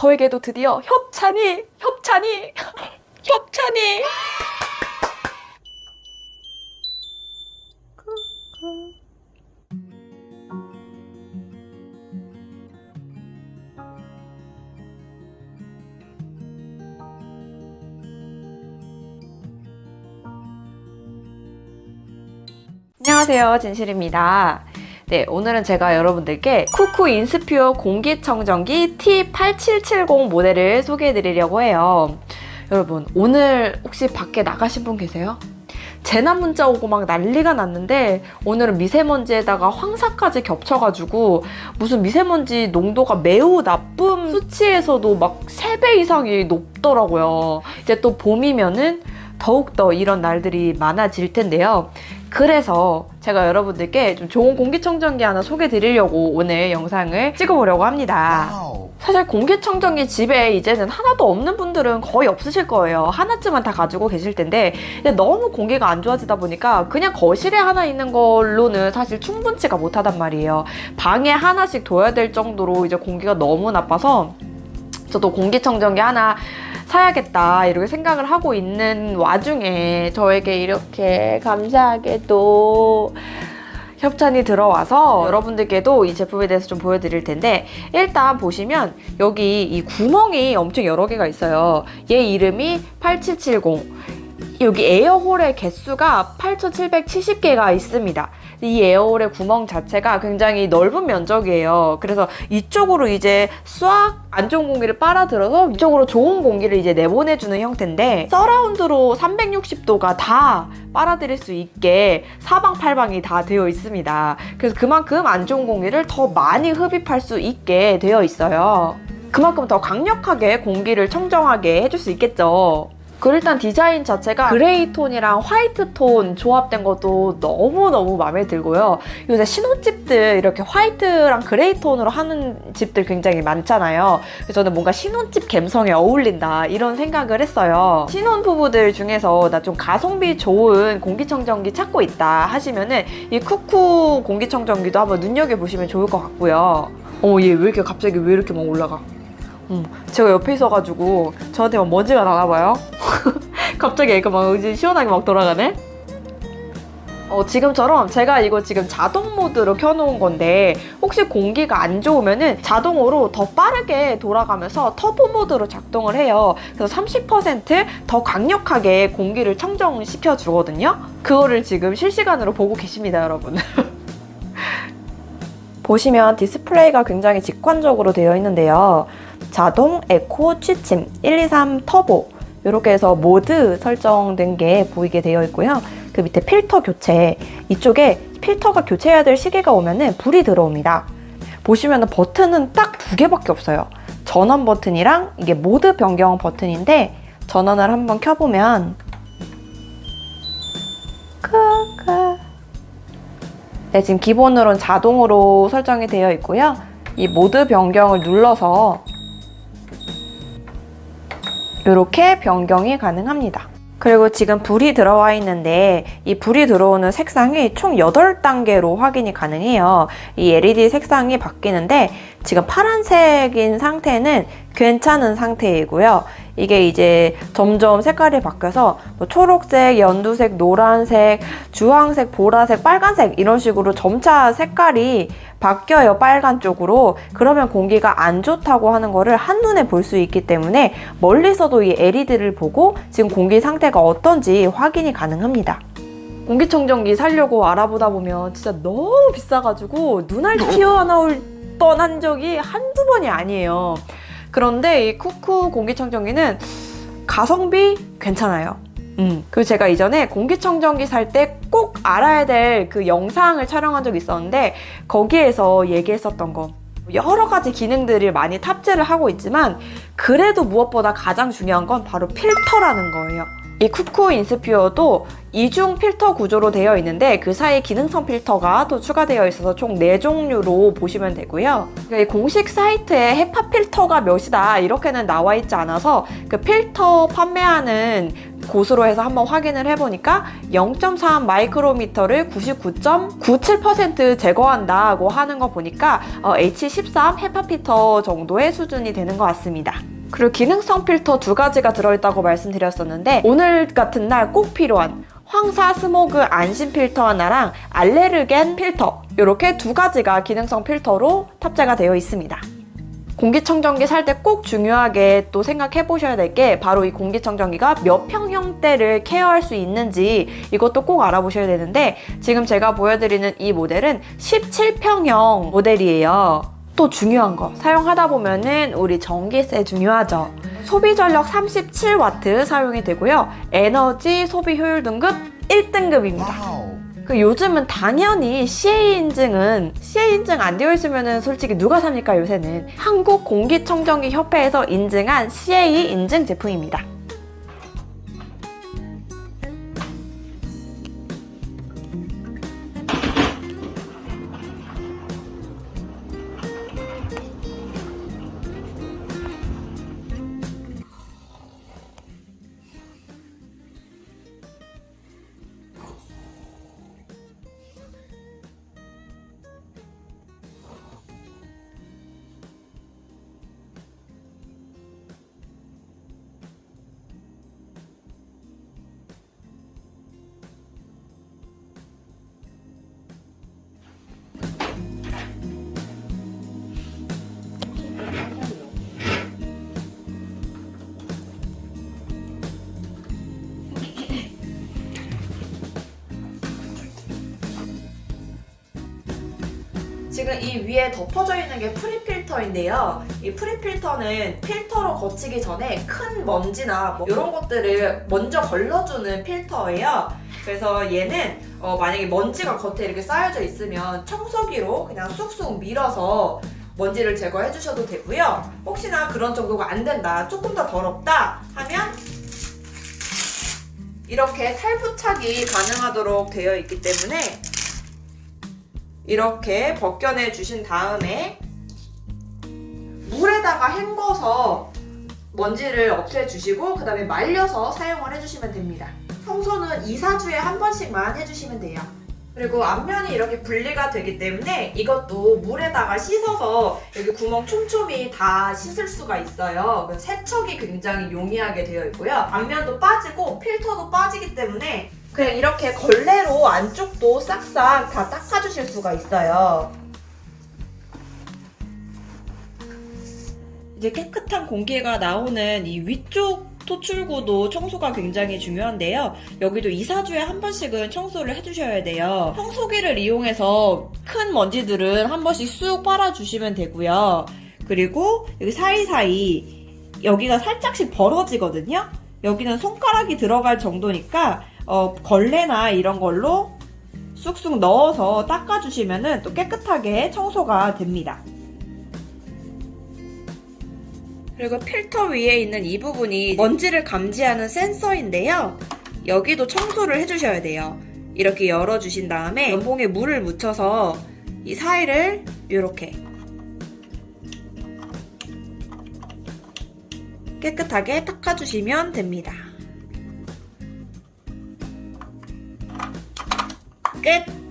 저에게도 드디어 협찬이, 협찬이, 협찬이. 안녕하세요, 진실입니다. 네, 오늘은 제가 여러분들께 쿠쿠 인스퓨어 공기청정기 T8770 모델을 소개해 드리려고 해요. 여러분, 오늘 혹시 밖에 나가신 분 계세요? 재난 문자 오고 막 난리가 났는데 오늘은 미세먼지에다가 황사까지 겹쳐가지고 무슨 미세먼지 농도가 매우 나쁨 수치에서도 막 3배 이상이 높더라고요. 이제 또 봄이면은 더욱더 이런 날들이 많아질 텐데요. 그래서 제가 여러분들께 좀 좋은 공기청정기 하나 소개해 드리려고 오늘 영상을 찍어보려고 합니다. 와우. 사실 공기청정기 집에 이제는 하나도 없는 분들은 거의 없으실 거예요. 하나쯤은 다 가지고 계실 텐데 너무 공기가 안 좋아지다 보니까 그냥 거실에 하나 있는 걸로는 사실 충분치가 못하단 말이에요. 방에 하나씩 둬야 될 정도로 이제 공기가 너무 나빠서 저도 공기청정기 하나 사야겠다 이렇게 생각을 하고 있는 와중에 저에게 이렇게 감사하게도 협찬이 들어와서 여러분들께도 이 제품에 대해서 좀 보여드릴 텐데 일단 보시면 여기 이 구멍이 엄청 여러 개가 있어요. 얘 이름이 8770. 여기 에어홀의 개수가 8,770개가 있습니다. 이 에어홀의 구멍 자체가 굉장히 넓은 면적이에요. 그래서 이쪽으로 이제 싹안 좋은 공기를 빨아들여서 이쪽으로 좋은 공기를 이제 내보내주는 형태인데 서라운드로 360도가 다 빨아들일 수 있게 사방팔방이 다 되어 있습니다. 그래서 그만큼 안 좋은 공기를 더 많이 흡입할 수 있게 되어 있어요. 그만큼 더 강력하게 공기를 청정하게 해줄 수 있겠죠. 그 일단 디자인 자체가 그레이 톤이랑 화이트 톤 조합된 것도 너무너무 마음에 들고요. 요새 신혼집들 이렇게 화이트랑 그레이 톤으로 하는 집들 굉장히 많잖아요. 그래서 저는 뭔가 신혼집 감성에 어울린다 이런 생각을 했어요. 신혼 부부들 중에서 나 좀 가성비 좋은 공기청정기 찾고 있다 하시면은 이 쿠쿠 공기청정기도 한번 눈여겨보시면 좋을 것 같고요. 어머 얘왜 이렇게 갑자기 왜 이렇게 막 올라가? 음, 제가 옆에 있어가지고 저한테 막 먼지가 나나봐요. 갑자기 애가 막 이제 시원하게 막 돌아가네. 어, 지금처럼 제가 이거 지금 자동 모드로 켜놓은 건데 혹시 공기가 안 좋으면은 자동으로 더 빠르게 돌아가면서 터보 모드로 작동을 해요. 그래서 30%더 강력하게 공기를 청정시켜 주거든요. 그거를 지금 실시간으로 보고 계십니다, 여러분. 보시면 디스플레이가 굉장히 직관적으로 되어 있는데요. 자동, 에코, 취침, 123 터보 이렇게 해서 모드 설정된 게 보이게 되어 있고요. 그 밑에 필터 교체 이쪽에 필터가 교체해야 될 시기가 오면은 불이 들어옵니다. 보시면 버튼은 딱 두 개밖에 없어요. 전원 버튼이랑 이게 모드 변경 버튼인데 전원을 한번 켜보면 네, 지금 기본으로는 자동으로 설정이 되어 있고요. 이 모드 변경을 눌러서 이렇게 변경이 가능합니다. 그리고 지금 불이 들어와 있는데 이 불이 들어오는 색상이 총 8단계로 확인이 가능해요. 이 LED 색상이 바뀌는데 지금 파란색인 상태는 괜찮은 상태이고요. 이게 이제 점점 색깔이 바뀌어서 뭐 초록색, 연두색, 노란색, 주황색, 보라색, 빨간색 이런 식으로 점차 색깔이 바뀌어요. 빨간 쪽으로. 그러면 공기가 안 좋다고 하는 거를 한눈에 볼 수 있기 때문에 멀리서도 이 LED를 보고 지금 공기 상태가 어떤지 확인이 가능합니다. 공기청정기 사려고 알아보다 보면 진짜 너무 비싸가지고 눈알 튀어나올 뻔한 적이 한두 번이 아니에요. 그런데 이 쿠쿠 공기청정기는 가성비 괜찮아요. 음. 그리고 제가 이전에 공기청정기 살 때 꼭 알아야 될 그 영상을 촬영한 적이 있었는데 거기에서 얘기했었던 거 여러 가지 기능들을 많이 탑재를 하고 있지만 그래도 무엇보다 가장 중요한 건 바로 필터라는 거예요. 이 쿠쿠 인스퓨어도 이중 필터 구조로 되어 있는데 그 사이에 기능성 필터가 또 추가되어 있어서 총 4종류로 보시면 되고요. 그러니까 이 공식 사이트에 헤파 필터가 몇이다 이렇게는 나와 있지 않아서 그 필터 판매하는 곳으로 해서 한번 확인을 해보니까 0.3 마이크로미터를 99.97% 제거한다고 하는 거 보니까 어, H13 헤파피터 정도의 수준이 되는 것 같습니다. 그리고 기능성 필터 두 가지가 들어있다고 말씀드렸었는데 오늘 같은 날 꼭 필요한 황사 스모그 안심 필터 하나랑 알레르겐 필터 이렇게 두 가지가 기능성 필터로 탑재가 되어 있습니다. 공기청정기 살 때 꼭 중요하게 또 생각해 보셔야 될 게 바로 이 공기청정기가 몇 평형대를 케어할 수 있는지 이것도 꼭 알아보셔야 되는데 지금 제가 보여드리는 이 모델은 17평형 모델이에요. 또 중요한 거 사용하다 보면은 우리 전기세 중요하죠. 소비 전력 37와트 사용이 되고요. 에너지 소비 효율 등급 1등급입니다. 그 요즘은 당연히 CA 인증은 CA 인증 안 되어 있으면은 솔직히 누가 삽니까 요새는 한국 공기청정기 협회에서 인증한 CA 인증 제품입니다. 지금 이 위에 덮어져 있는 게 프리필터인데요. 이 프리필터는 필터로 거치기 전에 큰 먼지나 뭐 이런 것들을 먼저 걸러주는 필터예요. 그래서 얘는 어, 만약에 먼지가 겉에 이렇게 쌓여져 있으면 청소기로 그냥 쑥쑥 밀어서 먼지를 제거해 주셔도 되고요. 혹시나 그런 정도가 안 된다, 조금 더 더럽다 하면 이렇게 탈부착이 가능하도록 되어 있기 때문에 이렇게 벗겨내 주신 다음에 물에다가 헹궈서 먼지를 없애 주시고 그 다음에 말려서 사용을 해주시면 됩니다. 청소는 2, 4주에 한 번씩만 해주시면 돼요. 그리고 앞면이 이렇게 분리가 되기 때문에 이것도 물에다가 씻어서 여기 구멍 촘촘히 다 씻을 수가 있어요. 그래서 세척이 굉장히 용이하게 되어 있고요. 앞면도 빠지고 필터도 빠지기 때문에 그냥 이렇게 걸레로 안쪽도 싹싹 다 닦아주실 수가 있어요. 이제 깨끗한 공기가 나오는 이 위쪽 토출구도 청소가 굉장히 중요한데요. 여기도 2, 4주에 한 번씩은 청소를 해주셔야 돼요. 청소기를 이용해서 큰 먼지들은 한 번씩 쑥 빨아주시면 되고요. 그리고 여기 사이사이 여기가 살짝씩 벌어지거든요. 여기는 손가락이 들어갈 정도니까 어, 걸레나 이런 걸로 쑥쑥 넣어서 닦아주시면 또 깨끗하게 청소가 됩니다. 그리고 필터 위에 있는 이 부분이 먼지를 감지하는 센서인데요. 여기도 청소를 해주셔야 돼요. 이렇게 열어주신 다음에 연봉에 물을 묻혀서 이 사이를 이렇게 깨끗하게 닦아주시면 됩니다. 끝!